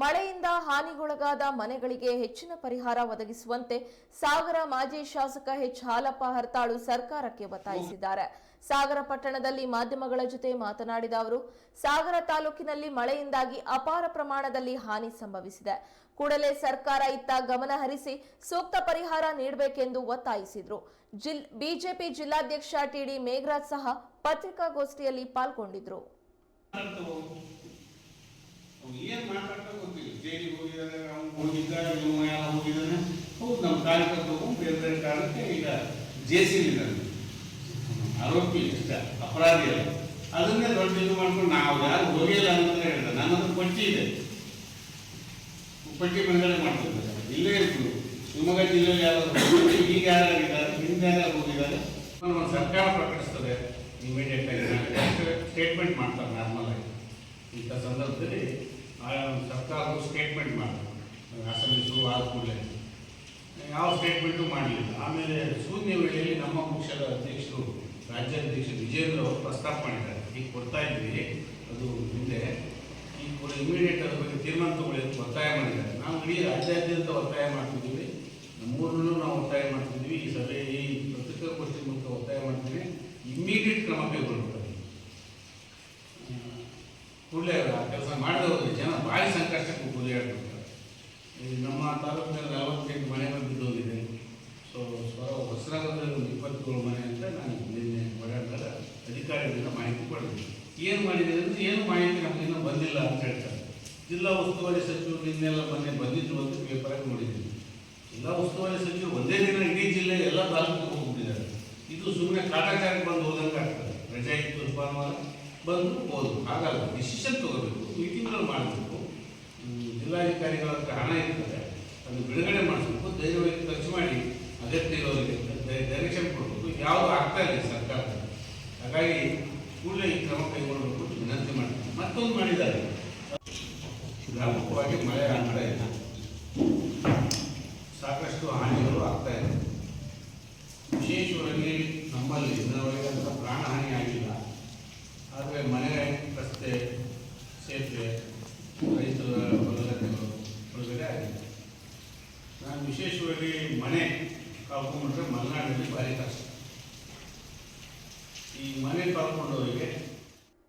ಮಳೆಯಿಂದ ಹಾನಿಗೊಳಗಾದ ಮನೆಗಳಿಗೆ ಹೆಚ್ಚಿನ ಪರಿಹಾರ ಒದಗಿಸುವಂತೆ ಸಾಗರ ಮಾಜಿ ಶಾಸಕ ಎಚ್ ಹಾಲಪ್ಪ ಹರ್ತಾಳು ಸರ್ಕಾರಕ್ಕೆ ಒತ್ತಾಯಿಸಿದ್ದಾರೆ. ಸಾಗರ ಪಟ್ಟಣದಲ್ಲಿ ಮಾಧ್ಯಮಗಳ ಜೊತೆ ಮಾತನಾಡಿದ ಅವರು, ಸಾಗರ ತಾಲೂಕಿನಲ್ಲಿ ಮಳೆಯಿಂದಾಗಿ ಅಪಾರ ಪ್ರಮಾಣದಲ್ಲಿ ಹಾನಿ ಸಂಭವಿಸಿದೆ. ಕೂಡಲೇ ಸರ್ಕಾರ ಇತ್ತ ಗಮನ ಹರಿಸಿ ಸೂಕ್ತ ಪರಿಹಾರ ನೀಡಬೇಕೆಂದು ಒತ್ತಾಯಿಸಿದರು. ಬಿಜೆಪಿ ಜಿಲ್ಲಾಧ್ಯಕ್ಷ ಟಿಡಿ ಮೇಘರಾಜ್ ಸಹ ಪತ್ರಿಕಾಗೋಷ್ಠಿಯಲ್ಲಿ ಪಾಲ್ಗೊಂಡಿದ್ರು. ಅವ್ನು ಏನ್ ಮಾತಾಡ್ತಾ ಗೊತ್ತಿಲ್ಲ. ಜೈಲಿಗೆ ಹೋಗಿದ್ದಾನೆ, ಅವ್ನು ಹೋಗಿದ್ದ ಇವ ಯಾರೋ ಹೋಗಿದ್ದಾನೆ. ಹೌದು, ನಮ್ಮ ಕಾರ್ಯಕರ್ತರು ಬೇರೆ ಬೇರೆ ಕಾರಣಕ್ಕೆ ಈಗ ಜೇಸಿಲಿದ್ದಾನೆ ಆರೋಪಿ ಇಷ್ಟ ಅಪರಾಧಿ ಅಲ್ಲ. ಅದನ್ನೇ ದೊಡ್ಡ ಇದು ಮಾಡ್ಕೊಂಡು ನಾವು ಯಾರು ಹೋಗಿಲ್ಲ ಅಂತ ಹೇಳಿದ. ನನ್ನ ಪಟ್ಟಿ ಇದೆ. ಪಟ್ಟಿ ಬಿಡುಗಡೆ ಮಾಡ್ತಿದ್ದಾರೆ. ಇಲ್ಲೇ ಇತ್ತು ಶಿವಮೊಗ್ಗ ಜಿಲ್ಲೆಯಲ್ಲಿ ಹೋಗಿದ್ರೆ ಈಗ ಯಾರಾಗಿದ್ದಾರೆ, ಹಿಂದೆ ಯಾರು ಹೋಗಿದ್ದಾರೆ ಒಂದು ಸರ್ಕಾರ ಪ್ರಕಟಿಸ್ತದೆ ಇಮಿಡಿಯೇಟ್ ಆಗಿ. ಸ್ಟೇಟ್ಮೆಂಟ್ ಮಾಡ್ತಾರೆ ನಾರ್ಮಲ್ ಆಗಿ. ಇಂಥ ಸಂದರ್ಭದಲ್ಲಿ ಸರ್ಕಾರವು ಸ್ಟೇಟ್ಮೆಂಟ್ ಮಾಡಿದೆ ಅಸೆಂಬ್ಲಿ ಶುರು ಆದ ಕೂಡಲೇ. ಯಾವ ಸ್ಟೇಟ್ಮೆಂಟು ಮಾಡಲಿಲ್ಲ. ಆಮೇಲೆ ಶೂನ್ಯ ವೇಳೆಯಲ್ಲಿ ನಮ್ಮ ಪಕ್ಷದ ಅಧ್ಯಕ್ಷರು ರಾಜ್ಯಾಧ್ಯಕ್ಷ ವಿಜೇಂದ್ರ ಅವರು ಪ್ರಸ್ತಾಪ ಮಾಡಿದ್ದಾರೆ. ಈಗ ಕೊಡ್ತಾ ಇದ್ವಿ ಅದು ಹಿಂದೆ ಈ ಕೂಡ ಇಮಿಡಿಯೇಟ್ ಅದ್ರ ಬಗ್ಗೆ ತೀರ್ಮಾನ ತಗೊಳ್ಳಿ ಒತ್ತಾಯ ಮಾಡಿದ್ದಾರೆ. ನಾವು ಇಡೀ ರಾಜ್ಯಾದ್ಯಂತ ಒತ್ತಾಯ ಮಾಡ್ತಿದ್ದೀವಿ. ನಮ್ಮೂರಲ್ಲೂ ನಾವು ಒತ್ತಾಯ ಮಾಡ್ತಿದ್ದೀವಿ. ಈ ಸಭೆ ಈ ಪತ್ರಿಕಾಗೋಷ್ಠಿ ಮೂಲಕ ಒತ್ತಾಯ ಮಾಡ್ತೀನಿ ಇಮಿಡಿಯೇಟ್ ಕ್ರಮ ಕೈಗೊಳ್ಬೇಕು ಕೂಡಲೇ ಆ ಕೆಲಸ ಮಾಡದೆ ಹೋದ್ರೆ ಜನ ಭಾರಿ ಸಂಕಷ್ಟಕ್ಕೆ ಗುರಿಯಾಡ್ಬಿಡ್ತಾರೆ ಈ ನಮ್ಮ ತಾಲೂಕಿನಲ್ಲಿ ನಲವತ್ತೆಂಟು ಮನೆಗಳು ಬಿದ್ದೋಗಿದೆ ಸೊ ಸ್ವರ ಹೊಸರಾಗದಲ್ಲಿ ಒಂದು ಇಪ್ಪತ್ತೇಳು ಮನೆ ಅಂತ ನಾನು ನಿನ್ನೆ ಓಡಾಡಿದಾಗ ಅಧಿಕಾರಿಗಳಿಂದ ಮಾಹಿತಿ ಪಡೆದಿದ್ದೆ. ಏನು ಮಾಡಿದೆ ಅಂದರೆ, ಏನು ಮಾಹಿತಿ ನಮಗೆ ಇನ್ನೂ ಬಂದಿಲ್ಲ ಅಂತ ಹೇಳ್ತಾರೆ. ಜಿಲ್ಲಾ ಉಸ್ತುವಾರಿ ಸಚಿವರು ನಿನ್ನೆಲ್ಲ ಮನೆ ಬಂದಿದ್ದು ಅಂತ ಪೇಪರಾಗಿ ನೋಡಿದ್ದೀನಿ. ಜಿಲ್ಲಾ ಉಸ್ತುವಾರಿ ಸಚಿವರು ಒಂದೇ ದಿನ ಇಡೀ ಜಿಲ್ಲೆ ಎಲ್ಲ ತಾಲೂಕಿಗೆ ಹೋಗ್ಬಿಟ್ಟಿದ್ದಾರೆ. ಇದು ಸುಮ್ಮನೆ ಕಾಟಾಚಾರಕ್ಕೆ ಬಂದು ಬಂದು ಓದು ಹಾಗಲ್ಲ ಡಿಸಿಷನ್ ತಗೋಬೇಕು. ಮೀಟಿಂಗ್ಗಳು ಮಾಡಬೇಕು. ಜಿಲ್ಲಾಧಿಕಾರಿಗಳ ಹತ್ರ ಹಣ ಇರ್ತದೆ ಅದು ಬಿಡುಗಡೆ ಮಾಡಬೇಕು ಧೈರ್ಯವಾಗಿ ಖರ್ಚು ಮಾಡಿ ಅಗತ್ಯ ಇರೋರಿಗೆ ಡೈರೆಕ್ಷನ್ ಕೊಡಬೇಕು. ಯಾವುದು ಆಗ್ತಾ ಇಲ್ಲ ಸರ್ಕಾರದ ಹಾಗಾಗಿ ಕೂಡಲೇ ಈ ಕ್ರಮ ಕೈಗೊಳ್ಳಬೇಕು ವಿನಂತಿ ಮಾಡ್ತೀನಿ. ಮತ್ತೊಂದು ಮಾಡಿದ್ದಾರೆ. ವ್ಯಾಪಕವಾಗಿ ಮಳೆ ಆಗ್ತಾ ಇಲ್ಲ. ಸಾಕಷ್ಟು ಹಾನಿಗಳು ಆಗ್ತಾ ಇದೆ. ವಿಶೇಷವಾಗಿ ನಮ್ಮಲ್ಲಿ ಇದರವರೆಗೆ ಪ್ರಾಣಹಾನಿ ಪ್ರಾಣ ಹಾನಿ ಆಗಿಲ್ಲ. ಆದರೆ ಮನೆ ರಸ್ತೆ ಸೇತುವೆ, ರೈತರ ಬಲಗಡೆಗಳು ಒಳಗಡೆ ಆಗಿದೆ. ನಾನು ವಿಶೇಷವಾಗಿ ಮನೆ ಕಾಪಾಡಿಕೊಂಡ್ರೆ ಮಲೆನಾಡಲ್ಲಿ ಭಾರಿ ಕಷ್ಟ. ಈ ಮನೆ ಕಾಪಾಡೋರು